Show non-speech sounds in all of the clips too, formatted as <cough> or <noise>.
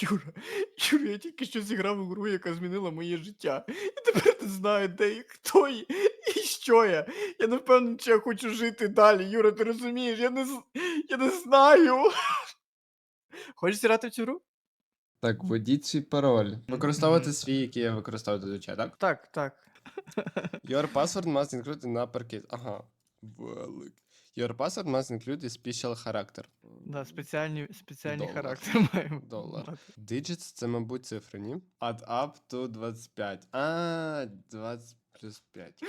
Юра, Юра, я тільки що зіграв у гру, яка змінила моє життя. І тепер не знаю, де і хто і, і що я. Я не впевнений, чи я хочу жити далі. Юра, ти розумієш? Я не, з- я не знаю. Хочеш зіграти в цю гру? Так, введіть свій пароль. Використовувати свій, який я використовую зазвичай, так? Так, так. Your <laughs> password must include an uppercase. Ага. Велик. Your password must include a special character. Да, спеціальні, спеціальний Долар. характер <laughs> маємо. Долар. Digits це, мабуть, цифри, ні? Add up to 25. А, 20 плюс 5.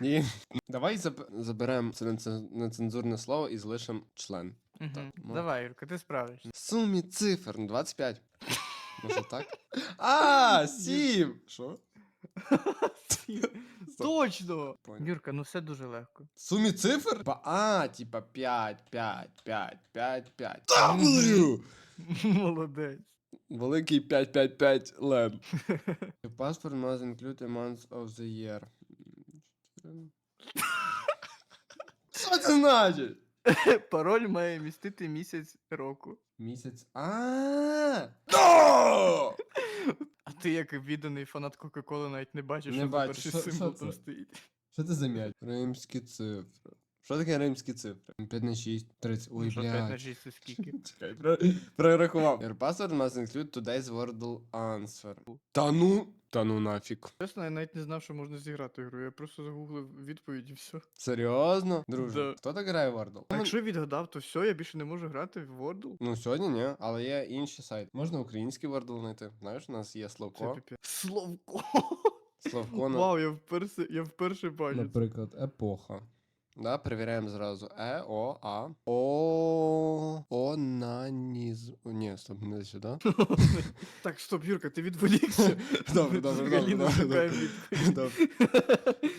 Ні. <laughs> Давай заб- заберемо це нецен- нецензурне слово і залишимо член. Мгм. ну. Давай, Юрка, ти справишся. В сумі цифр, ну 25. Може так? <laughs> А, 7! Що? <laughs> Точно! Понял. Юрка, ну все дуже легко. В сумі цифр? Па- А, типа 5, 5, 5, 5, 5. Мгм. W! <laughs> Молодець. Великий 555 лен. <laughs> Your passport must include a month of the year. Що це значить? Пароль має містити місяць року. Місяць. А. Да! <laughs> А ти, як відданий фанат Кока-Коли, навіть не бачиш, Не що за бачу. перший Що- символ там це? стоїть. Що це за м'яч? Римські цифри. Що таке римські цифри? 5 на 6, 30. Ой, Ну що, 5 на блядь. 6 це скільки? <laughs> Чекай, про- прорахував. Your password must include today's Wordle answer. Та ну. Та ну нафіг. Чесно, я навіть не знав, що можна зіграти гру. Я просто загуглив відповідь і все. Серйозно? Друже, Да. хто так грає в Wordle? А якщо відгадав, то все, я більше не можу грати в Wordle. Ну, сьогодні ні, але є інші сайти. Можна український Wordle знайти. Знаєш, у нас є Це Словко. піпі. Словко. Словко на, Вау, я вперше, я вперше бачу. наприклад, епоха. Да, перевіряємо зразу. Е, О, А. О. Онанізм. Ні, стоп, не сюди. <laughs> Так, стоп, Юрка, ти відволікся. Добре, добре, добре, не добре.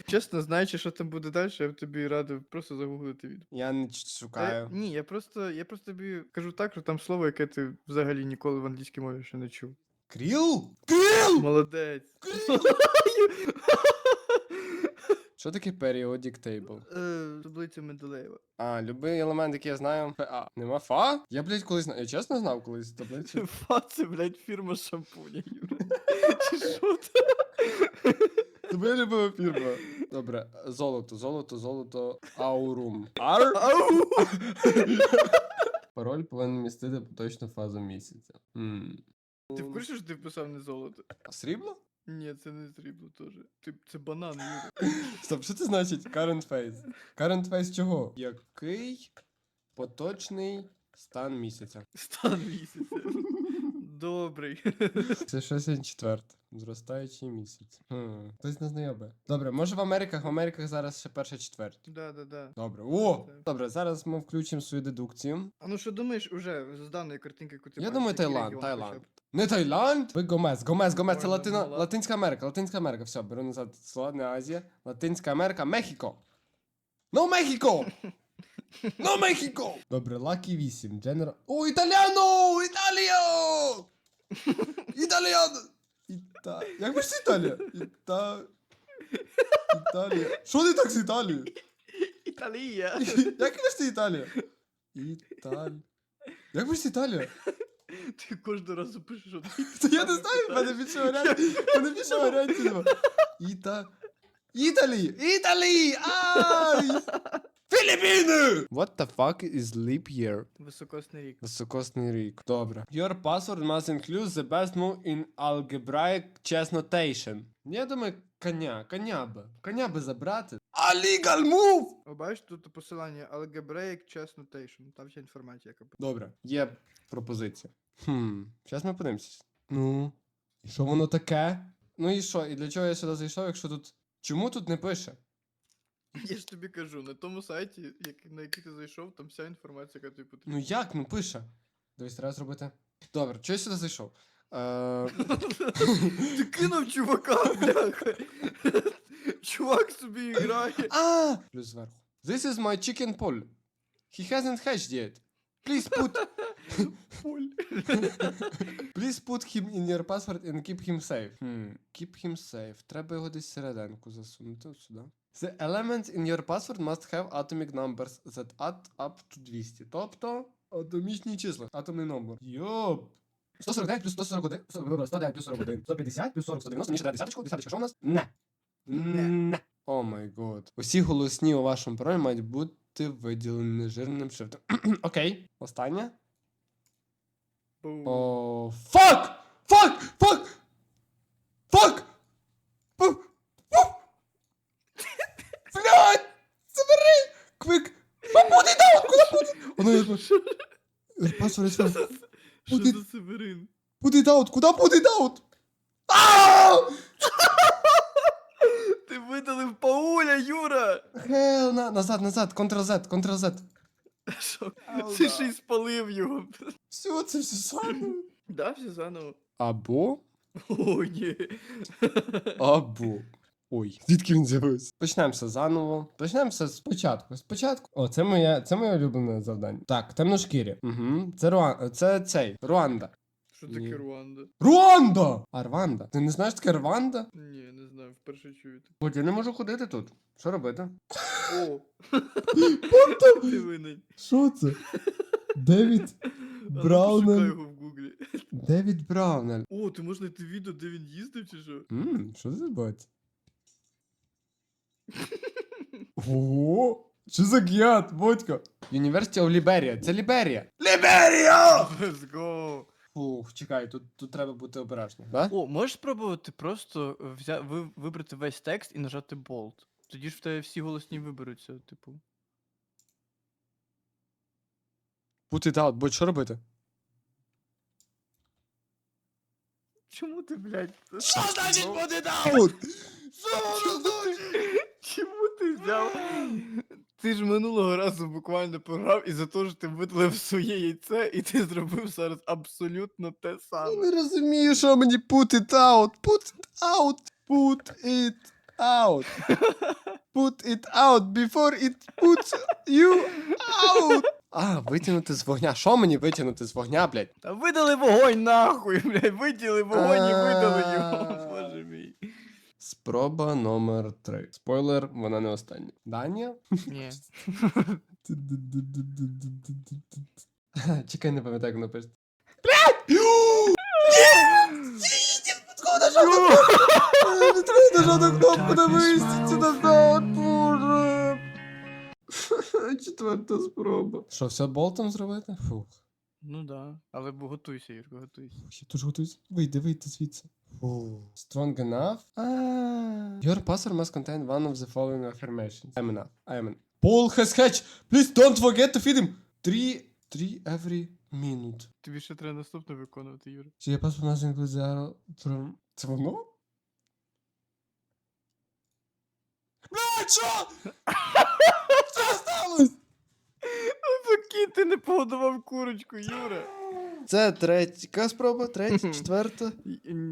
Чесно, знаючи, що там буде далі, я б тобі радив просто загуглити відповідь. Я не ч- Та шукаю. Ні, я просто, я просто тобі кажу так, що там слово, яке ти взагалі ніколи в англійській мові ще не чув. Кріл? Кріл! Молодець. <laughs> Що таке periodic table? Е, Таблиця Менделеєва. А, любий елемент, який я знаю. А. Нема фа? Я, блядь, колись знав. Я чесно знав колись таблицю. <laughs> Фа, це, блядь, фірма шампуня, Юра. <laughs> Чи що це? Це моя любима фірма. Добре, золото, золото, золото, аурум. Ар? Ау! <laughs> Пароль повинен містити поточну фазу місяця. М. Ти в курсі, що ти вписав не золото? А Срібло? Ні, це не срібло теж. Ти, це банан, Юра. <laughs> Стоп, що це значить? Current phase. Current phase чого? Який поточний стан місяця? Стан місяця. Добрий. <laughs> Це щось четверте. Зростаючий місяць. Хм. Хтось не знайоме. Добре, може в Америках, в Америках зараз ще перше четверть. Да, да, да. Добре. О! Так. Добре, зараз ми включимо свою дедукцію. А ну що думаєш уже з даної картинки, яку ти Я бачиш, думаю, який Таїланд, регіон Таїланд. б? Не Таїланд? Ви Гомес, Гомес, Гомес, це Ой, Латино, ну, Латинська Америка, Латинська Америка, все, беру назад слова, не Азія. Латинська Америка, Мехіко. Ну, Мехіко! <laughs> Ну, Мехіко! Добре, Лакі 8, Дженерал... О, Італіано! Італіо! Італіано! Іта... Як пишеться Італія? Іта... Італія. Що не так з Італією? Італія! Як пишеться Італія? Італія. Як пишеться Італія? Ти кожного разу пишеш, що ти. Та я не знаю, в мене більше варіантів. В мене більше варіантів. нема. Іта. Італі! Італі! Ай! Філіппіни! What the fuck is leap year? Високосний рік. Високосний рік. Добре. Your password must include the best move in algebraic chess notation. Я думаю, коня, коня би. Коня би забрати. А legal move! О, бачиш, тут посилання Algebraic Chess Notation. Там вся інформація, яка. Добре, є пропозиція. Хм, зараз ми подивимося. Ну, і що воно таке? Ну і що? І для чого я сюди зайшов, якщо тут. Чому тут не пише? <laughs> Я ж тобі кажу, на тому сайті, як- на який ти зайшов, там вся інформація, яка тобі потрібна. Ну як? Ну пише. Дивись, треба зробити. Добре, чого я сюди зайшов? Е... <laughs> Ти кинув чувака, бляха. <laughs> Чувак собі грає. А! Плюс зверху. This is my chicken poll. He hasn't hatched yet. Please put. Поль. Please put him in your password and keep him safe. Hmm. Keep him safe. Треба його десь серединку засунути от сюди. The elements in your password must have atomic numbers that add up to 200. Тобто атомічні числа. Атомний номер. Йоп. 149 плюс 141, сто- вибрали 109 плюс 41, 150 плюс 40, 190, мені ще десяточку, десяточка, що у нас? Не. Не. О май год. Усі голосні у вашому паролі мають бути виділені жирним шрифтом. <clears throat> Окей, остання. Бум. О, фак! Фак! Фак! Фак! Воно я Паспорт, Що за- Що Буде- за Северин? Put it out! Куда put it out? Ау! Ти видалив Пауля, Юра! Hell на... Назад, назад, Ctrl-Z, Ctrl-Z. Що? Ти ще й спалив його. Все, це все саме. Да, все заново. Або, О, ні. або. Ой, звідки він з'явився? Почнемося заново. Почнемося спочатку. Спочатку. О, це моє, це моє улюблене завдання. Так, темношкірі. Угу. Це Руан... це цей. Руанда. Що таке Ні. Руанда? Руанда! А Рванда? Ти не знаєш таке Рванда? Ні, не знаю, вперше чую. таке. От я не можу ходити тут. Що робити? О! <laughs> Ти винен. Що це? Девід ну, його в гуглі. Девід Браунель. О, ти можеш знайти відео, де він їздив чи що? Ммм, що це бать? <laughs> Ого! Що за гіат, батько? University of Liberia. Це Ліберія. Ліберія! Let's go! Фух, чекай, тут, тут треба бути обережним. Да? О, можеш спробувати просто взя... ви... вибрати весь текст і нажати Bold. Тоді ж в тебе всі голосні виберуться, типу. Put it out, будь що робити? Чому ти, блядь? Що значить Ну, put it out? Що чому ти взяв? Ти ж минулого разу буквально програв і за те, що ти видалив своє яйце, і ти зробив зараз абсолютно те Я саме. не розумію, що мені put it out. Put it out. Put it out. Put it out before it puts you out. А, витягнути з вогня. Що мені витягнути з вогня, блядь? Та видали вогонь нахуй, блядь, виділи вогонь і видали його. Боже мій. Спроба номер 3. Спойлер, вона не остання. Данія? Ні. Чекай, не пам'ятаю, як воно пишеться. Блядь! Ні! Не треба нажати кнопку на висіці назад, боже. Четверта спроба. Що, все болтом зробити? Фух. Ну да. Але бо готуйся, Юрко, готуйся. Я дуже готуюсь. Вийди, вийди звідси. Strong enough? А. Your password must contain one of the following affirmations. I'm enough. I am enough. Paul has hatched. Please don't forget to feed him. Three, three every minute. Тобі ще треба наступне виконувати, Юра. Чи є паспорт наш інклюзіаро from... Це воно? Блядь, що? Що сталося? Поки ти не погодував курочку, Юра. Це третя яка спроба, третя, четверта.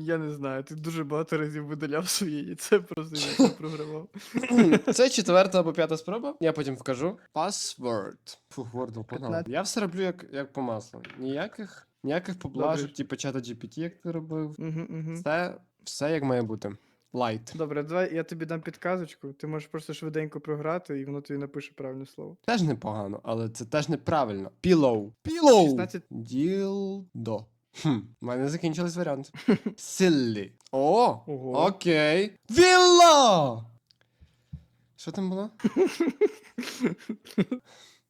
Я не знаю, ти дуже багато разів видаляв своє яйце, просто я не програвав. <clears throat> Це четверта або п'ята спроба. Я потім вкажу. Password. Фух, Wordle, погнали. Я все роблю як, як по маслу. Ніяких, ніяких поблажок, типу чата GPT, як ти робив. Угу, угу. Все, все як має бути. Light. Добре, давай я тобі дам підказочку. Ти можеш просто швиденько програти, і воно тобі напише правильне слово. Теж непогано, але це теж неправильно. Pillow. Pillow. 16. Ділдо. Хм, у мене закінчились варіанти. <laughs> Silly. О, Ого. окей. Вілла! Що там було? <laughs>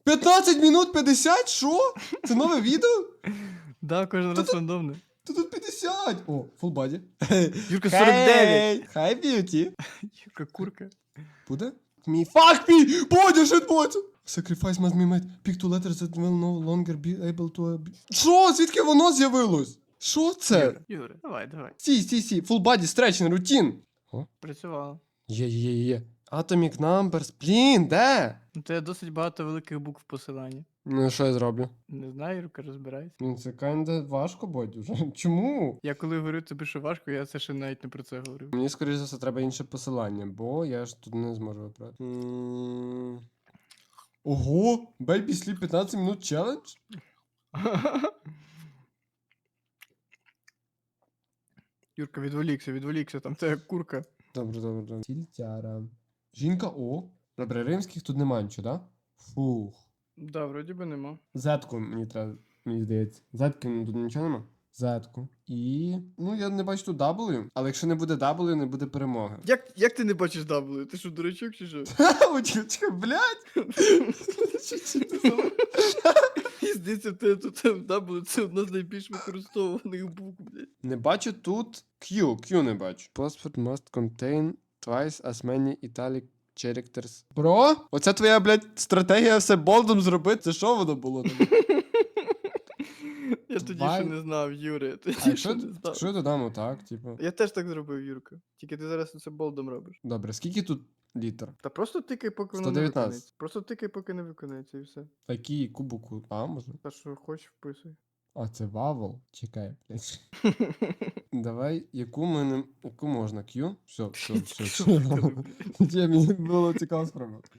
15 минут 50? Що? Це нове відео? Да, кожен раз рандомне. Та тут 50! О, body. Юрка 49. Hi, beauty. Юрка курка. Буде? Me fuck me! Shit body! Sacrifice must be made. Pick two letters that will no longer be able to... be- Що? Звідки воно з'явилось? Що це? Юра, давай, давай. Сі, сі, сі. Full body stretching routine. Працювало. Є, є, є, є. Atomic numbers. Блін, де? Ну, тебе досить багато великих букв посилання. Ну, що я зроблю? Не знаю, Юрка, розбирайся. Ну, це kinda важко, Бодь, уже. <laughs> Чому? Я коли говорю тобі, що важко, я це ще навіть не про це говорю. Мені, скоріше за все, треба інше посилання, бо я ж тут не зможу вибрати. М. Ого! Baby Sleep 15 минут челендж? <laughs> Юрка, відволікся, відволікся, там це курка. Добре, добре, добре. Тільтяра. Жінка О. Добре, римських тут немає нічого, да? Фух. Да, вроді би нема. Зетку мені треба, мені здається. Зетки ну, тут нічого нема? Z-ку. І. Ну, я не бачу тут W, але якщо не буде W, не буде перемоги. Як, як ти не бачиш W? Ти що, дурачок чи що? Очка, блядь! <laughs> І здається, в тебе тут W це одна з найбільш використовуваних букв, блядь. Не бачу тут Q. Q не бачу. Passport must contain twice as many italic characters. Бро? Оце твоя, блядь, стратегія все болдом зробити? Це що воно було? Я тоді ще не знав, А знав. якщо я додамо так, типу. Я теж так зробив, Юрка. Тільки ти зараз це болдом робиш. Добре, скільки тут літер? Та просто тикай, поки воно не 119. виконається. Просто тикай, поки не виконається, і все. Які кубуку? А, можна? Та що хочеш, вписуй. А, це вавел? Чекай, блядь. <laughs> Давай, яку мене. Яку можна? Q? Все, все, все. Ні, Мені було цікаво спробувати.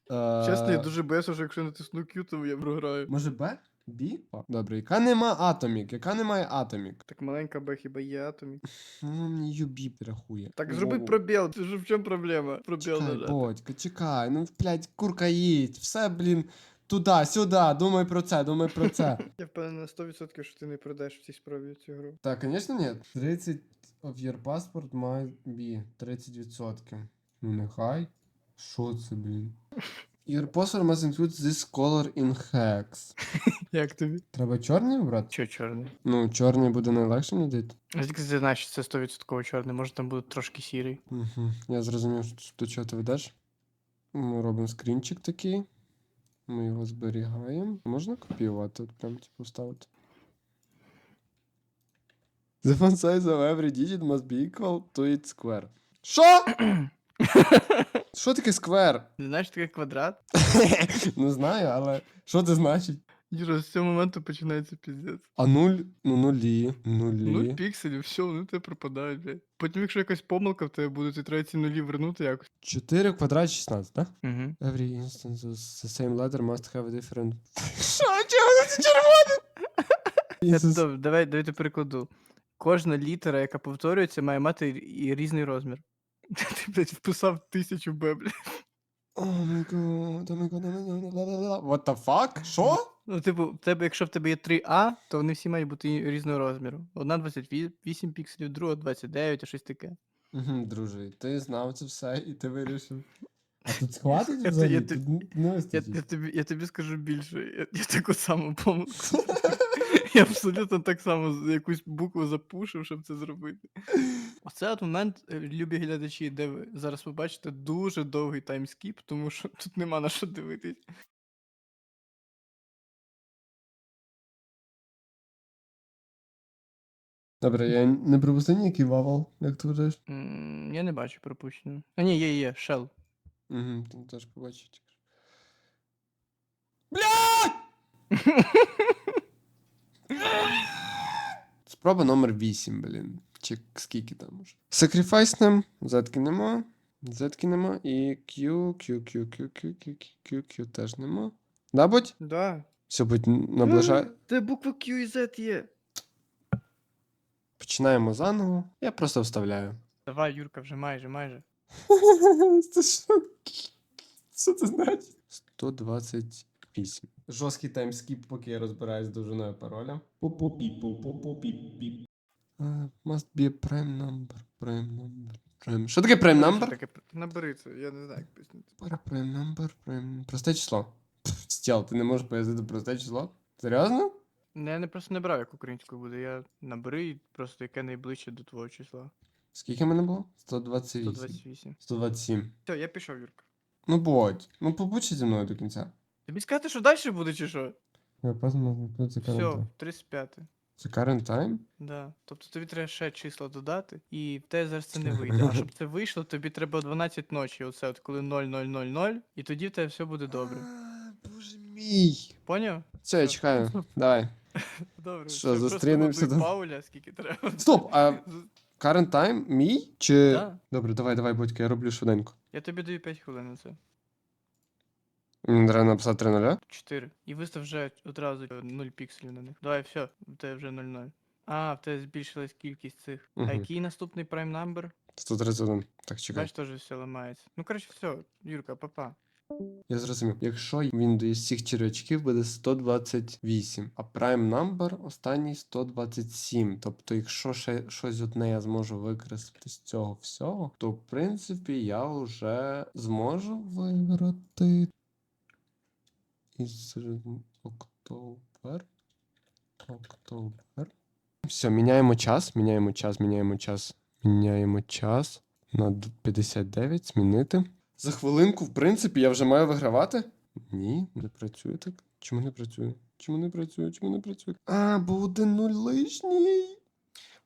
Чесно, я дуже боюся, що якщо натисну Q, то я програю. Може Б? Б? Добре, яка нема атомік? Яка немає атомік? Так маленька Б хіба є атомік. Ну, мені юбі рахує. Так зроби пробіл, це ж в чому проблема? Пробіл Чекай. Бодька, чекай, ну, блядь, курка їдь, все, блін, туди, сюди, думай про це, думай про це. <laughs> Я впевнений на 100%, що ти не пройдеш в цій спробі цю гру. Так, звісно, ні. 30 of your passport might be 30%. Ну, нехай. Що це, блін? Your password must include this color in hex. <laughs> Як тобі? Треба чорний обрати? Що чорний? Ну, чорний буде найлегше надати. А звідки ти знаєш, що це 100% чорний, може там буде трошки сірий. Угу. Я зрозумів, що до чого ти ведеш. Ми робимо скрінчик такий. Ми його зберігаємо. Можна копіювати, прям типу ставити. The font size of every digit must be equal to its square. Що? Що таке сквер? Не знаєш таке квадрат? <laughs> Не знаю, але що це значить? Юра, з цього моменту починається піздець. А нуль, ну нулі, Нуль нулі. пікселів, все, вони в тебе пропадають, блядь. Потім, якщо якась помилка в тебе буде, ти треба ці нулі вернути якось. 4 в квадраті 16, так? Угу. Every instance of the same letter must have a different. <laughs> Що? Чого це червоне? Добре, давай, давай я перекладу. Кожна літера, яка повторюється, має мати і різний розмір. <laughs> Ти, блядь, вписав тисячу Б, блядь. О май год, о май ла-ла-ла. What the fuck? Що? Ну, типу, в тебе, якщо в тебе є 3А, то вони всі мають бути і- різного розміру. Одна 28 пікселів, друга 29, а щось таке. Друже, ти знав це все і ти вирішив. А тут схватить Я- взагалі? я- Тут н- не Я, вистачить. я, тобі, я тобі скажу більше. Я, я таку саму помилку. <laughs> Я абсолютно так само з- якусь букву запушив, щоб це зробити. Оце от момент, е, любі глядачі, де ви зараз побачите дуже довгий таймскіп, тому що тут нема на що дивитись. Добре, я не пропустив ніякий вавал, як ти вважаєш? М, Я не бачу пропущено. А ні, є, є, Shell. Угу, ти теж побачиш. Блядь! <laughs> Спроба номер 8, блін. Чи скільки там уже? Sacrifice зетки нема. Зетки нема. І Q, Q, Q, Q, Q, Q, Q, Q, Q теж нема. Да, будь? Да. Все, будь наближає. Де буква Q і Z є. Починаємо заново. Я просто вставляю. Давай, Юрка, вже майже, майже. <laughs> Це що? Що це значить? 128. Жорсткий таймскіп, поки я розбираюсь з довжиною пароля. Uh, must be a prime number. Prime number. Prime. Що таке prime Що number? таке? Набери це, я не знаю, як пояснити. Prime number, prime... Просте число. <laughs> Стіл, ти не можеш пояснити просте число? Серйозно? Не, я не просто не брав, як українською буде. Я набери і просто яке найближче до твого числа. Скільки мене було? 128. 128. 127. Все, я пішов, Юрка. Ну будь. Ну побудь ще зі мною до кінця. Тобі сказати, що далі буде, чи що? Я поздно, це Все, 35. Це current time? Да. Тобто тобі треба ще числа додати, і в тебе зараз це не <laughs> вийде. А щоб це вийшло, тобі треба 12 ночі, оце от коли 0000, і тоді в тебе все буде добре. А, Боже мій. Поняв? Все, я чекаю. Давай. <laughs> Добре. Що, все, зустрінемося Просто там? Пауля, скільки треба. Стоп, а <laughs> current time мій? Чи. Да. Добре, давай, давай, будь я роблю швиденько. Я тобі даю 5 хвилин на це. Мені треба написати 3 нуля. 4. І вистав вже одразу 0 пікселів на них. Давай, все, в тебе вже 0-0. А, в тебе збільшилась кількість цих. А Мгм. який наступний прайм number? 131. Так, чекай. Бачиш, теж все ламається. Ну, коротше, все, Юрка, папа. Я зрозумів. Якщо він до всіх черв'ячків буде 128, а prime number останній 127. Тобто, якщо ще щось одне я зможу використати з цього всього, то в принципі я вже зможу виграти із Октобер. Октобер. Все, міняємо час, міняємо час, міняємо час, міняємо час на 59, змінити. За хвилинку, в принципі, я вже маю вигравати? Ні, не працює так. Чому не працює? Чому не працює? Чому не працює? А, бо один нуль лишній.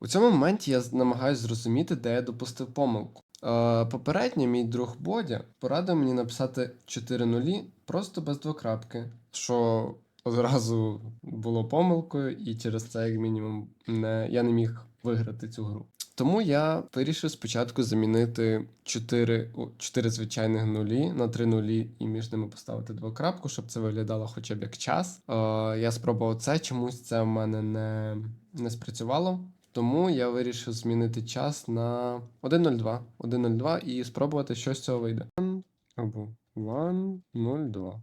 У цьому моменті я намагаюсь зрозуміти, де я допустив помилку. Е, попередньо мій друг Бодя порадив мені написати 4 нулі просто без двокрапки, що одразу було помилкою, і через це, як мінімум, не, я не міг виграти цю гру. Тому я вирішив спочатку замінити 4, 4 звичайних нулі на 3 нулі і між ними поставити двокрапку, щоб це виглядало хоча б як час. Е, я спробував це, чомусь це в мене не, не спрацювало. Тому я вирішив змінити час на 1.02. 1.02 і спробувати, що з цього вийде. Або 1.02.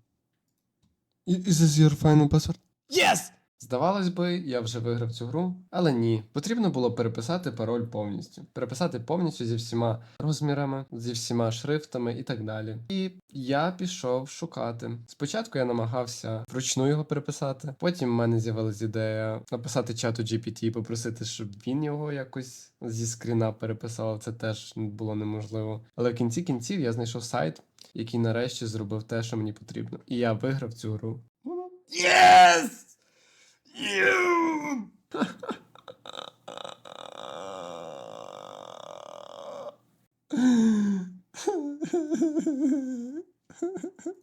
Is this your final password? Yes! Здавалось би, я вже виграв цю гру, але ні. Потрібно було переписати пароль повністю. Переписати повністю зі всіма розмірами, зі всіма шрифтами і так далі. І я пішов шукати. Спочатку я намагався вручну його переписати. Потім в мене з'явилась ідея написати чату GPT і попросити, щоб він його якось зі скріна переписав. Це теж було неможливо. Але в кінці кінців я знайшов сайт, який нарешті зробив те, що мені потрібно. І я виграв цю гру. Yes! You! <laughs>